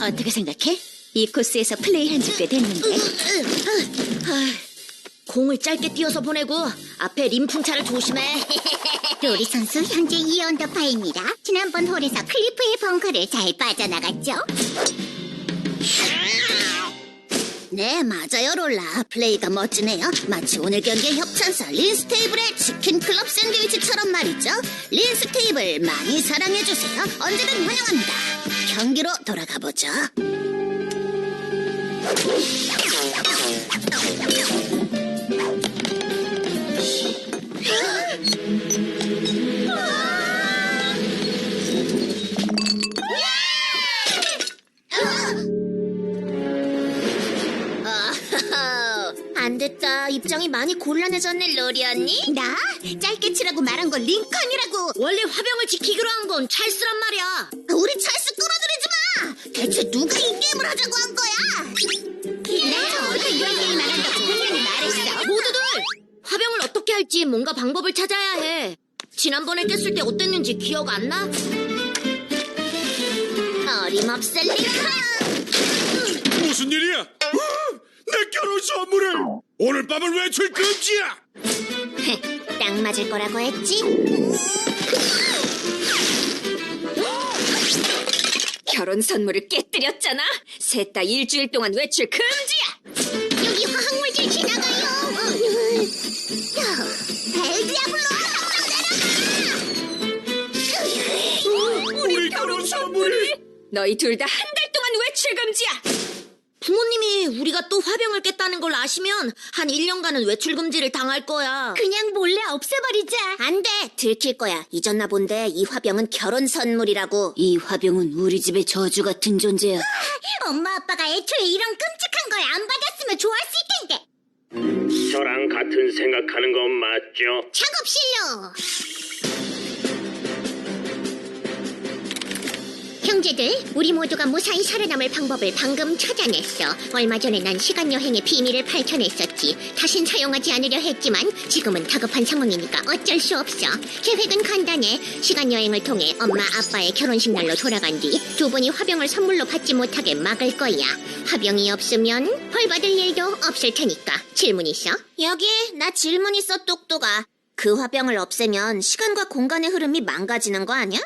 어떻게 생각해? 이 코스에서 플레이한 지 꽤 됐는데 공을 짧게 띄어서 보내고 앞에 림풍차를 조심해. 로리 선수 현재 2언더파입니다. 지난번 홀에서 클리프의 벙커를 잘 빠져나갔죠? 네, 맞아요, 롤라. 플레이가 멋지네요. 마치 오늘 경기의 협찬사 린스테이블의 치킨 클럽 샌드위치처럼 말이죠. 린스테이블 많이 사랑해주세요. 언제든 환영합니다. 경기로 돌아가 보죠. 입장이 많이 곤란해졌네, 로리 언니. 나? 짧게 치라고 말한 건 링컨이라고. 원래 화병을 지키기로 한 건 찰스란 말이야. 우리 찰스 끌어들이지 마! 대체 누가 이 게임을 하자고 한 거야? 나 처음부터 이런 게임 안 한다고 분명히 말했어. 모두들 화병을 어떻게 할지 뭔가 방법을 찾아야 해. 지난번에 깼을 때 어땠는지 기억 안 나? 어림없을 링컨! 무슨 일이야? 어? 내 결혼 선물을 오늘 밤은 외출 금지야. 딱 맞을 거라고 했지? 결혼 선물을 깨뜨렸잖아 셋 다 일주일 동안 외출 금지야 여기 화학물질 지나가요! 벨디아블로! 우리 결혼 선물이 너희 둘 다 한 달 동안 외출 금지야 부모님이 우리가 또 화병을 깼다는 걸 아시면 한 1년간은 외출 금지를 당할 거야. 그냥 몰래 없애버리자. 안 돼! 들킬 거야. 잊었나 본데 이 화병은 결혼 선물이라고. 이 화병은 우리 집의 저주 같은 존재야 엄마 아빠가 애초에 이런 끔찍한 걸 안 받았으면 좋았을 텐데. 저랑 같은 생각하는 건 맞죠? 작업실로. 형제들, 우리 모두가 무사히 살아남을 방법을 방금 찾아냈어. 얼마 전에 난 시간 여행의 비밀을 밝혀냈었지. 다신 사용하지 않으려 했지만 지금은 다급한 상황이니까 어쩔 수 없어. 계획은 간단해. 시간 여행을 통해 엄마 아빠의 결혼식 날로 돌아간 뒤 두 분이 화병을 선물로 받지 못하게 막을 거야. 화병이 없으면 벌 받을 일도 없을 테니까. 질문 있어? 여기 나 질문 있어 똑똑아. 그 화병을 없애면 시간과 공간의 흐름이 망가지는 거 아니야?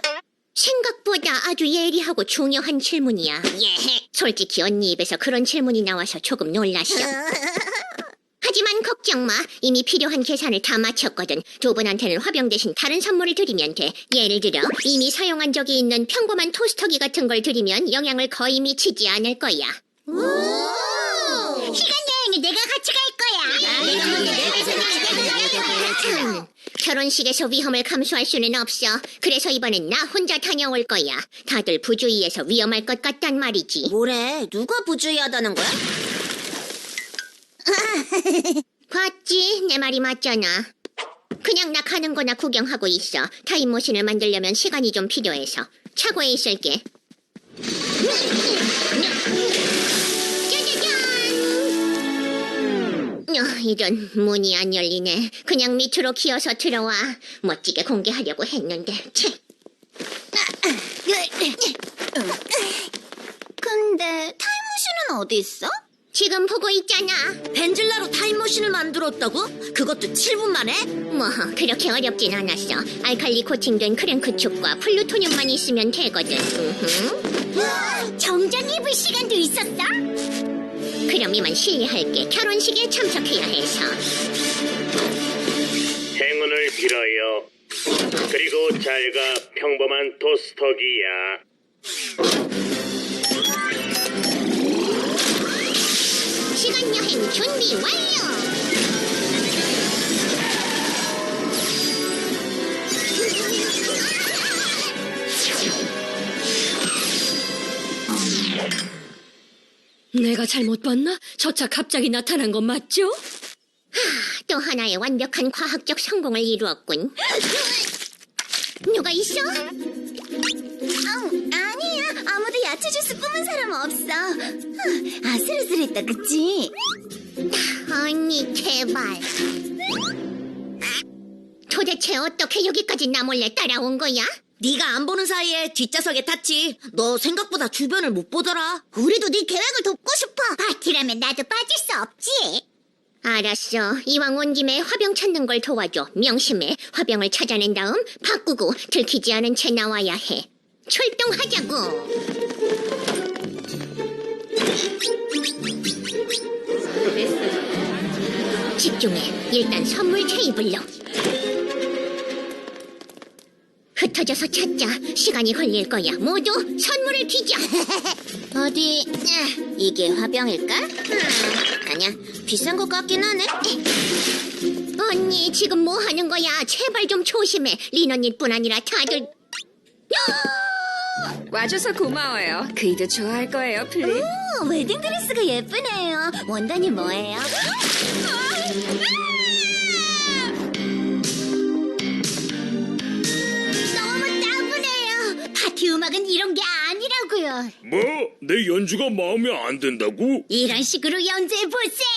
생각보다 아주 예리하고 중요한 질문이야. 예. 솔직히 언니 입에서 그런 질문이 나와서 조금 놀랐어. 하지만 걱정 마. 이미 필요한 계산을 다 마쳤거든. 두 분한테는 화병 대신 다른 선물을 드리면 돼. 예를 들어 이미 사용한 적이 있는 평범한 토스터기 같은 걸 드리면 영향을 거의 미치지 않을 거야. 시간 여행에 내가 같이 갈 거야. 내가 먼저 음, 결혼식에 서 위험을 감수할 수는 없어. 그래서 이번엔 나 혼자 다녀올 거야. 다들 부주의해서 위험할 것 같단 말이지. 뭐래? 누가 부주의하다는 거야? 봤지? 내 말이 맞잖아. 그냥 나 가는 거나 구경하고 있어. 타임머신을 만들려면 시간이 좀 필요해서. 차고에 있을게. 어, 이런 문이 안 열리네. 그냥 밑으로 기어서 들어와. 멋지게 공개하려고 했는데. 채. 근데 타임머신은 어디 있어? 지금 보고 있잖아. 벤질라로 타임머신을 만들었다고? 그것도 7분 만에? 뭐 그렇게 어렵진 않았어. 알칼리 코팅된 크랭크 축과 플루토늄만 있으면 되거든. 정장 입을 시간도 있었어? 그럼 이만 실례할게. 결혼식에 참석해야 해서. 행운을 빌어요. 그리고 잘가 평범한 토스터기야. 시간 여행 준비 완료. 내가 잘못 봤나? 저 차 갑자기 나타난 건 맞죠? 또 하나의 완벽한 과학적 성공을 이루었군. 누가 있어? 아니야. 아무도 야채 주스 뿜은 사람 없어. 아슬아슬했다, 그치? 언니 제발. 도대체 어떻게 여기까지 나 몰래 따라온 거야? 네가 안 보는 사이에 뒷좌석에 탔지. 너 생각보다 주변을 못 보더라. 우리도 네 계획을 돕고 싶어. 파티라면 나도 빠질 수 없지. 알았어. 이왕 온 김에 화병 찾는 걸 도와줘. 명심해. 화병을 찾아낸 다음 바꾸고 들키지 않은 채 나와야 해. 출동하자고. 집중해. 일단 선물 테이블로. 흩어져서 찾자. 시간이 걸릴 거야. 모두 선물을 뒤져. 어디? 아, 이게 화병일까? 음, 아니야. 비싼 것 같긴 하네. 언니 지금 뭐 하는 거야? 제발 좀 조심해. 린 언니뿐 아니라 다들 와줘서 고마워요. 그이도 좋아할 거예요, 플립. 오, 웨딩드레스가 예쁘네요. 원단이 뭐예요? 파티 음악은 이런 게 아니라고요. 뭐? 내 연주가 마음에 안 든다고? 이런 식으로 연주해 보세요.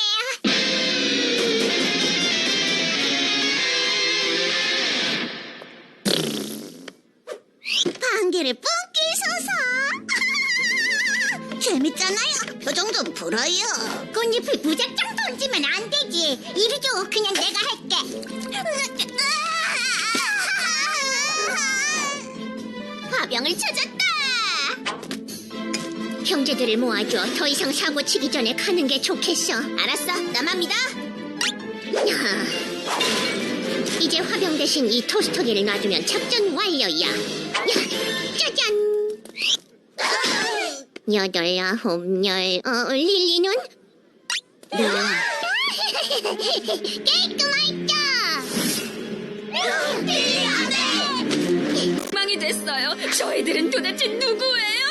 방귀를 뿜기 솟아. 재밌잖아요. 표정 좀 풀어요. 꽃잎을 무작정 던지면 안 되지. 이리 줘. 그냥 내가 할게. 화병을 찾았다. 형제들을 모아줘. 더 이상 사고 치기 전에 가는 게 좋겠어. 알았어. 나만 믿어. 야. 이제 화병 대신 이 토스터기를 놔두면 작전 완료야. 야, 짜잔. 여덟, 아홉, 열, 어, 릴리는? 깨끗했죠? 됐어요. 저희들은 도대체 누구예요?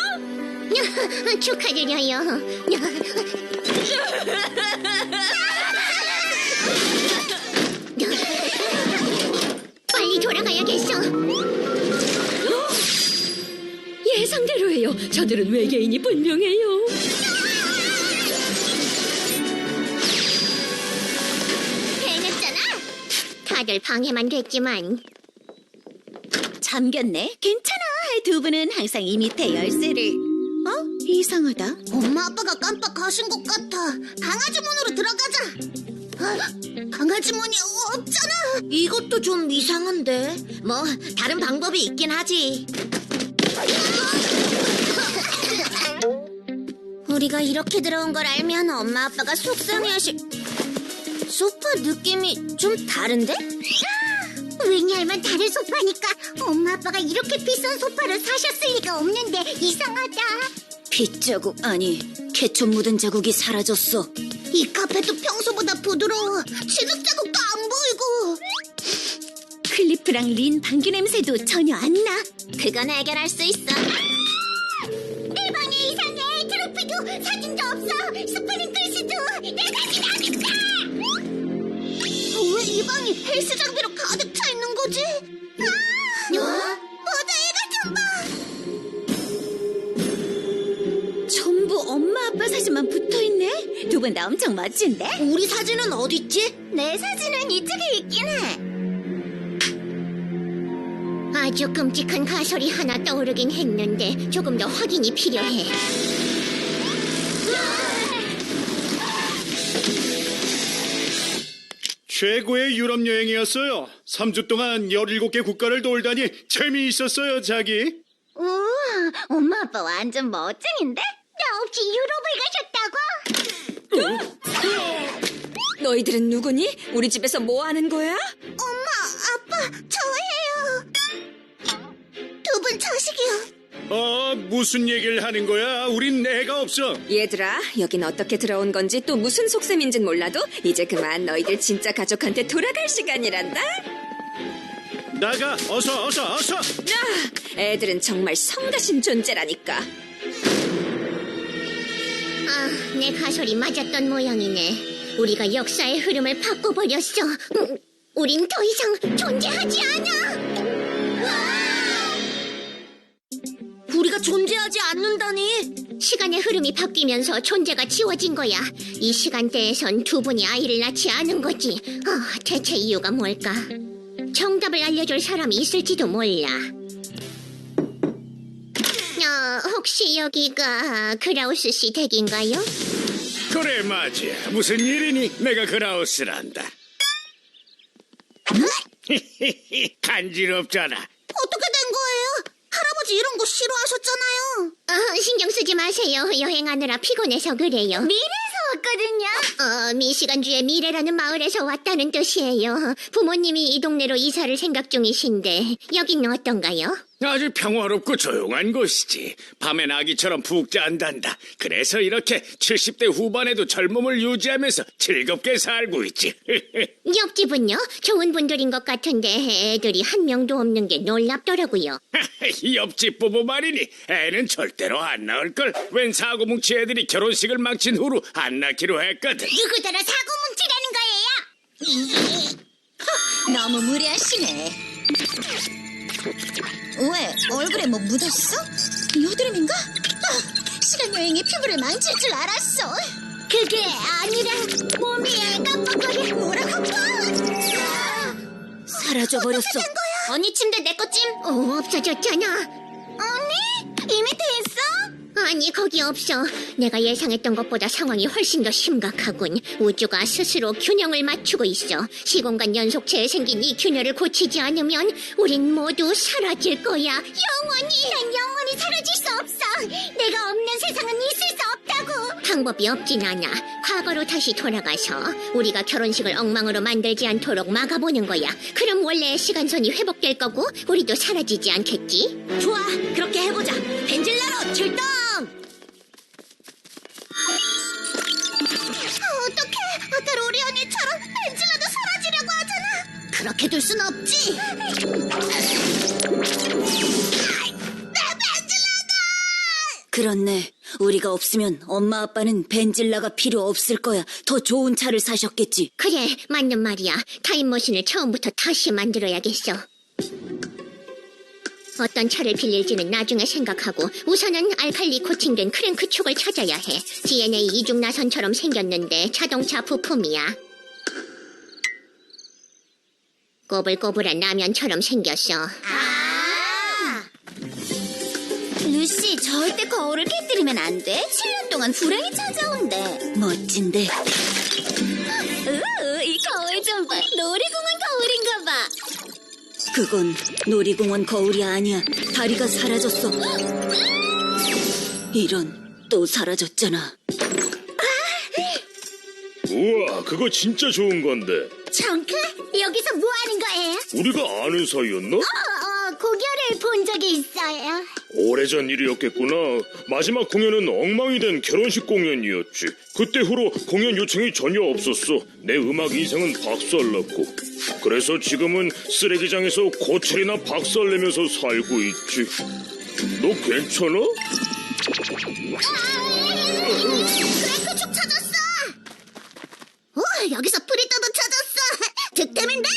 축하드려요. 빨리 돌아가야겠어. 예상대로예요. 저들은 외계인이 분명해요. 해냈잖아. 다들 방해만 됐지만 잠겼네. 괜찮아. 두 분은 항상 이 밑에 열쇠를. 어? 이상하다. 엄마 아빠가 깜빡하신 것 같아. 강아지 문으로 들어가자. 아, 강아지 문이 없잖아. 이것도 좀 이상한데. 뭐 다른 방법이 있긴 하지. 우리가 이렇게 들어온 걸 알면 엄마 아빠가 속상해하실. 소파 느낌이 좀 다른데? 왜냐하면 다른 소파니까 엄마 아빠가 이렇게 비싼 소파를 사셨을 리가 없는데 이상하다. 빗 자국 아니 케첩 묻은 자국이 사라졌어. 이 카페도 평소보다 부드러워. 진흙 자국도 안 보이고. 클리프랑 린 방귀 냄새도 전혀 안 나. 그건 해결할 수 있어. 내 방이 이상해. 트로피도 사진도 없어. 스프링클스도 내 사진 안 있다. 왜 이 방이 헬스 장 엄청 멋진데? 우리 사진은 어디 있지? 내 사진은 이쪽에 있긴 해. 아주 끔찍한 가설이 하나 떠오르긴 했는데 조금 더 확인이 필요해. 최고의 유럽 여행이었어요. 3주 동안 17개 국가를 돌다니 재미있었어요, 자기. 우와, 엄마 아빠 완전 멋쟁인데? 나 없이 유럽을 가셨다고? 너희들은 누구니? 우리 집에서 뭐 하는 거야? 엄마, 아빠, 저예요. 두 분 자식이요. 아, 무슨 얘기를 하는 거야? 우린 애가 없어. 얘들아, 여긴 어떻게 들어온 건지 또 무슨 속셈인진 몰라도 이제 그만 너희들 진짜 가족한테 돌아갈 시간이란다. 나가, 어서, 어서, 어서. 아, 애들은 정말 성가신 존재라니까. 아, 내 가설이 맞았던 모양이네. 우리가 역사의 흐름을 바꿔버렸어. 음, 우린 더 이상 존재하지 않아. 우리가 존재하지 않는다니. 시간의 흐름이 바뀌면서 존재가 지워진 거야. 이 시간대에선 두 분이 아이를 낳지 않은 거지. 아, 대체 이유가 뭘까? 정답을 알려줄 사람이 있을지도 몰라. 어, 혹시 여기가 그라우스 씨 댁인가요? 그래 맞아. 무슨 일이니? 내가 그라우스란다. 간지럽잖아. 어떻게 된 거예요? 할아버지 이런 거 싫어하셨잖아요. 어, 신경 쓰지 마세요. 여행하느라 피곤해서 그래요. 미래에서 왔거든요. 어, 미시간주의 미래라는 마을에서 왔다는 뜻이에요. 부모님이 이 동네로 이사를 생각 중이신데 여긴 어떤가요? 아주 평화롭고 조용한 곳이지. 밤엔 아기처럼 푹 잔단다. 그래서 이렇게 70대 후반에도 젊음을 유지하면서 즐겁게 살고 있지. 옆집은요? 좋은 분들인 것 같은데 애들이 한 명도 없는 게 놀랍더라고요. 옆집 부부 말이니 애는 절대로 안 낳을걸. 웬 사고뭉치 애들이 결혼식을 망친 후로 안 낳 기로 했거든. 누구더러 사고 뭉치라는 거예요? 너무 무례하시네. 왜? 얼굴에 뭐 묻었어? 여드름인가? 아, 시간 여행이 피부를 망칠 줄 알았어. 그게 아니라 몸이 깜빡거려. 뭐라고? 사라져 버렸어. 언니 침대 내 거 찜? 어, 없어졌잖아. 언니? 이미 됐어? 아니 거기 없어. 내가 예상했던 것보다 상황이 훨씬 더 심각하군. 우주가 스스로 균형을 맞추고 있어. 시공간 연속체에 생긴 이 균열을 고치지 않으면 우린 모두 사라질 거야. 영원히. 난 영원히 사라질 수 없어. 내가 없는 세상은 있을 수 없다고. 방법이 없진 않아. 과거로 다시 돌아가서 우리가 결혼식을 엉망으로 만들지 않도록 막아보는 거야. 그럼 원래의 시간선이 회복될 거고 우리도 사라지지 않겠지? 좋아, 그렇게 해보자. 벤질라로 출동! 그렇게 둘 순 없지. 그렇네. 우리가 없으면 엄마 아빠는 벤질라가 필요 없을 거야. 더 좋은 차를 사셨겠지. 그래, 맞는 말이야. 타임머신을 처음부터 다시 만들어야겠어. 어떤 차를 빌릴지는 나중에 생각하고 우선은 알칼리 코팅된 크랭크 축을 찾아야 해. DNA 이중 나선처럼 생겼는데 자동차 부품이야. 꼬불꼬불한 라면처럼 생겼어. 루시, 절대 거울을 깨뜨리면 안 돼. 7년 동안 불행이 찾아온대. 멋진데. 으, 이 거울 좀 봐. 놀이공원 거울인가 봐. 그건 놀이공원 거울이 아니야. 다리가 사라졌어. 이런, 또 사라졌잖아. 우와, 그거 진짜 좋은 건데. 정크? 여기서 뭐 하는 거예요? 우리가 아는 사이였나? 어, 어, 고결을 본 적이 있어요. 오래전 일이었겠구나. 마지막 공연은 엉망이 된 결혼식 공연이었지. 그때 후로 공연 요청이 전혀 없었어. 내 음악 인생은 박살났고. 그래서 지금은 쓰레기장에서 고철이나 박살내면서 살고 있지. 너 괜찮아? 크랭크축 찾았어! 오, 여기서 프리터도 찾았어! 득템인데!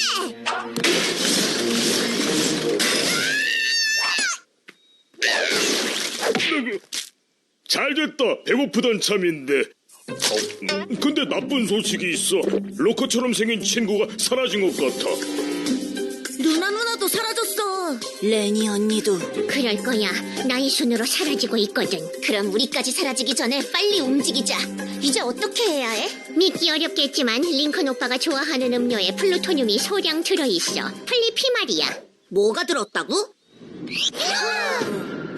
잘 됐다. 배고프던 참인데. 어, 음, 근데 나쁜 소식이 있어. 로커처럼 생긴 친구가 사라진 것 같아. 누나 누나도 사라졌어. 레니 언니도. 그럴 거야. 나이 순으로 사라지고 있거든. 그럼 우리까지 사라지기 전에 빨리 움직이자. 이제 어떻게 해야 해? 믿기 어렵겠지만 링컨 오빠가 좋아하는 음료에 플루토늄이 소량 들어있어. 플리피 말이야. 뭐가 들었다고?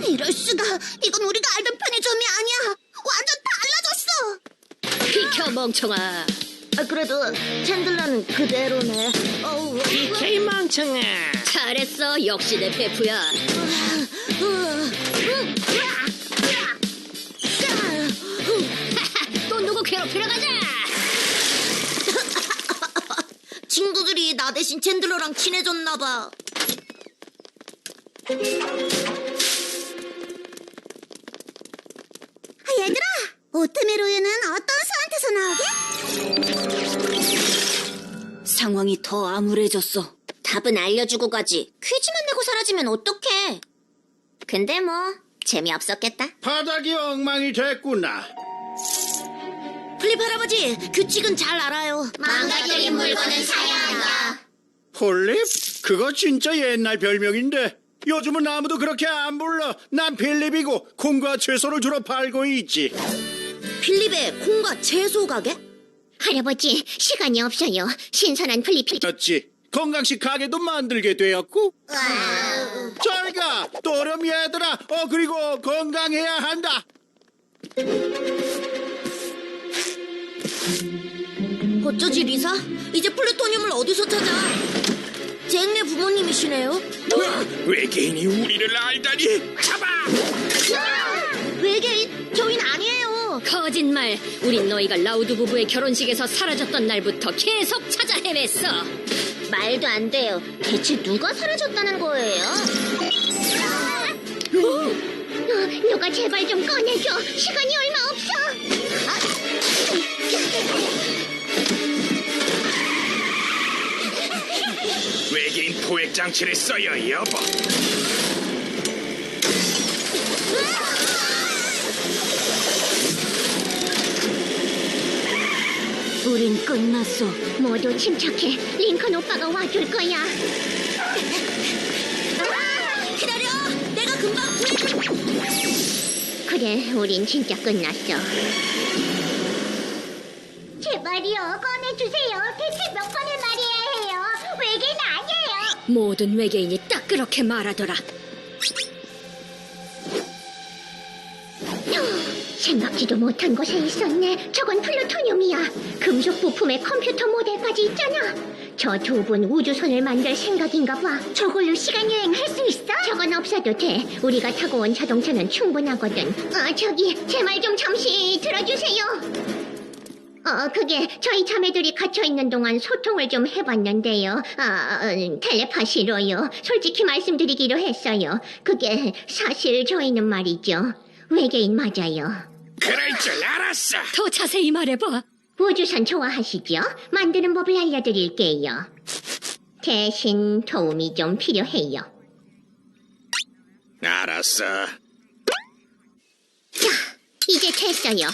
이럴 수가. 이건 우리가 알던 편의 점이 아니야. 완전 달라졌어. 비켜 멍청아. 아, 그래도 챈들러는 그대로네. 어우, 비켜 멍청아. 잘했어. 역시 내 페프야. 또 누구 괴롭히러 가자. 친구들이 나 대신 챈들러랑 친해졌나 봐. 상황이 더 암울해졌어. 답은 알려주고 가지. 퀴즈만 내고 사라지면 어떡해? 근데 뭐 재미없었겠다. 바닥이 엉망이 됐구나. 플립 할아버지, 규칙은 잘 알아요. 망가뜨린 물건은 사야 한다. 폴립? 그거 진짜 옛날 별명인데 요즘은 아무도 그렇게 안 불러. 난 필립이고 콩과 채소를 주로 팔고 있지. 필립의 콩과 채소 가게? 할아버지, 시간이 없어요. 신선한 플리필. 었지 건강식 가게도 만들게 되었고. 잘가 또렴 얘들아. 어 그리고 건강해야 한다. 어쩌지 리사? 이제 플루토늄을 어디서 찾아? 잭네 부모님이시네요. 외계인이 우리를 알다니 잡아! 외계인? 저희는 아니에요. 거짓말. 우린 너희가 라우드 부부의 결혼식에서 사라졌던 날부터 계속 찾아 헤맸어. 말도 안 돼요. 대체 누가 사라졌다는 거예요? 어, 누가 제발 좀 꺼내줘. 시간이 얼마 없어. 외계인 포획 장치를 써요, 여보. 우린 끝났어. 모두 침착해. 링컨 오빠가 와줄 거야. 기다려! 내가 금방 구해줄... 그래, 우린 진짜 끝났어. 제발이요, 꺼내주세요. 대체 몇 번을 말해야 해요? 외계인 아니에요. 모든 외계인이 딱 그렇게 말하더라. 생각지도 못한 곳에 있었네. 저건 플루토늄이야. 금속 부품에 컴퓨터 모델까지 있잖아. 저 두 분 우주선을 만들 생각인가 봐. 저걸로 시간 여행 할 수 있어? 저건 없어도 돼. 우리가 타고 온 자동차는 충분하거든. 아, 저기 제 말 좀 잠시 들어주세요. 어, 그게 저희 자매들이 갇혀 있는 동안 소통을 좀 해봤는데요. 아, 음, 텔레파시로요. 솔직히 말씀드리기로 했어요. 그게 사실 저희는 말이죠. 외계인 맞아요. 그럴 줄 알았어. 더 자세히 말해봐. 우주선 좋아하시죠? 만드는 법을 알려드릴게요. 대신 도움이 좀 필요해요. 알았어. 자, 이제 됐어요.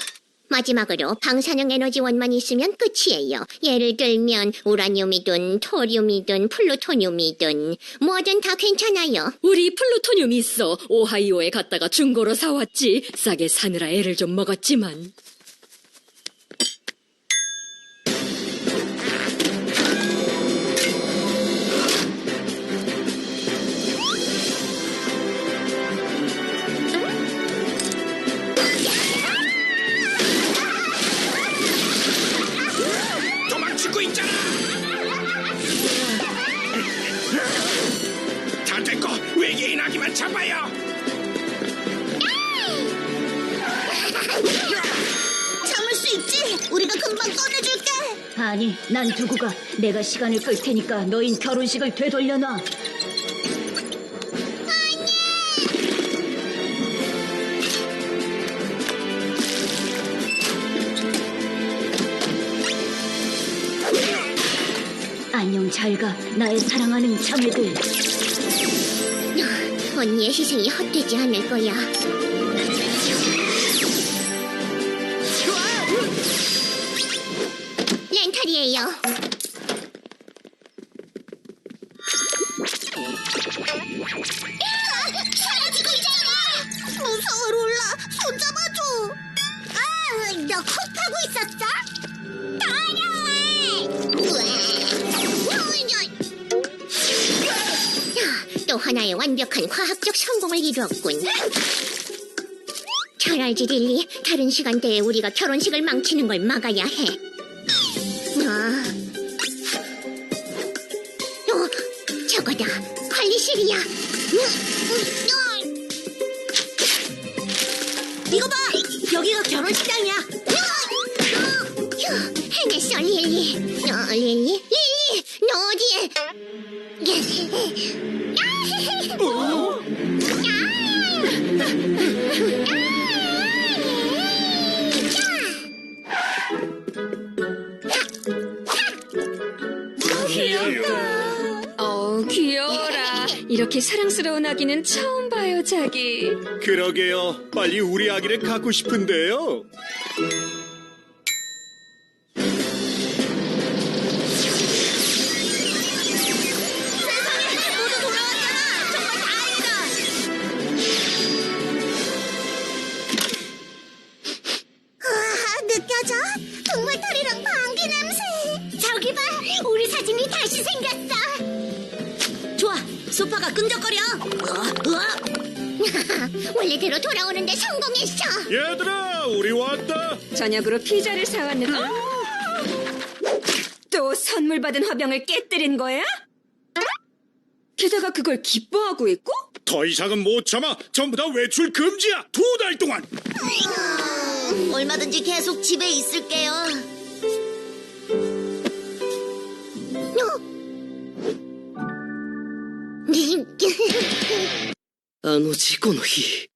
마지막으로 방사능 에너지 원만 있으면 끝이에요. 예를 들면 우라늄이든 토륨이든 플루토늄이든 뭐든 다 괜찮아요. 우리 플루토늄 있어. 오하이오에 갔다가 중고로 사왔지. 싸게 사느라 애를 좀 먹었지만. 금방 꺼내줄게. 아니, 난 두고 가. 내가 시간을 끌 테니까 너흰 결혼식을 되돌려놔. 안녕, 잘 가. 나의 사랑하는 자매들. 언니의 희생이 헛되지 않을 거야. 렌탈이에요. 사라지고 있잖아. 무서워 롤라. 손 잡아줘. 아, 너코 타고 있었어? 또 하나의 완벽한 과학적 성공을 이루었군. 잘 알지, 릴리. 다른 시간대에 우리가 결혼식을 망치는 걸 막아야 해. 어, 릴리? 릴리! 너 어디에? 어, 귀여워라. 이렇게 사랑스러운 아기는 처음 봐요, 자기. 그러게요. 빨리 우리 아기를 갖고 싶은데요. 됐다. 좋아, 소파가 끈적거려. 어, 어. 원래대로 돌아오는데 성공했어. 얘들아, 우리 왔다. 저녁으로 피자를 사왔는데 어? 또 선물 받은 화병을 깨뜨린 거야? 게다가 그걸 기뻐하고 있고? 더 이상은 못 참아. 전부 다 외출 금지야. 두 달 동안. 음, 얼마든지 계속 집에 있을게요. あの事故の日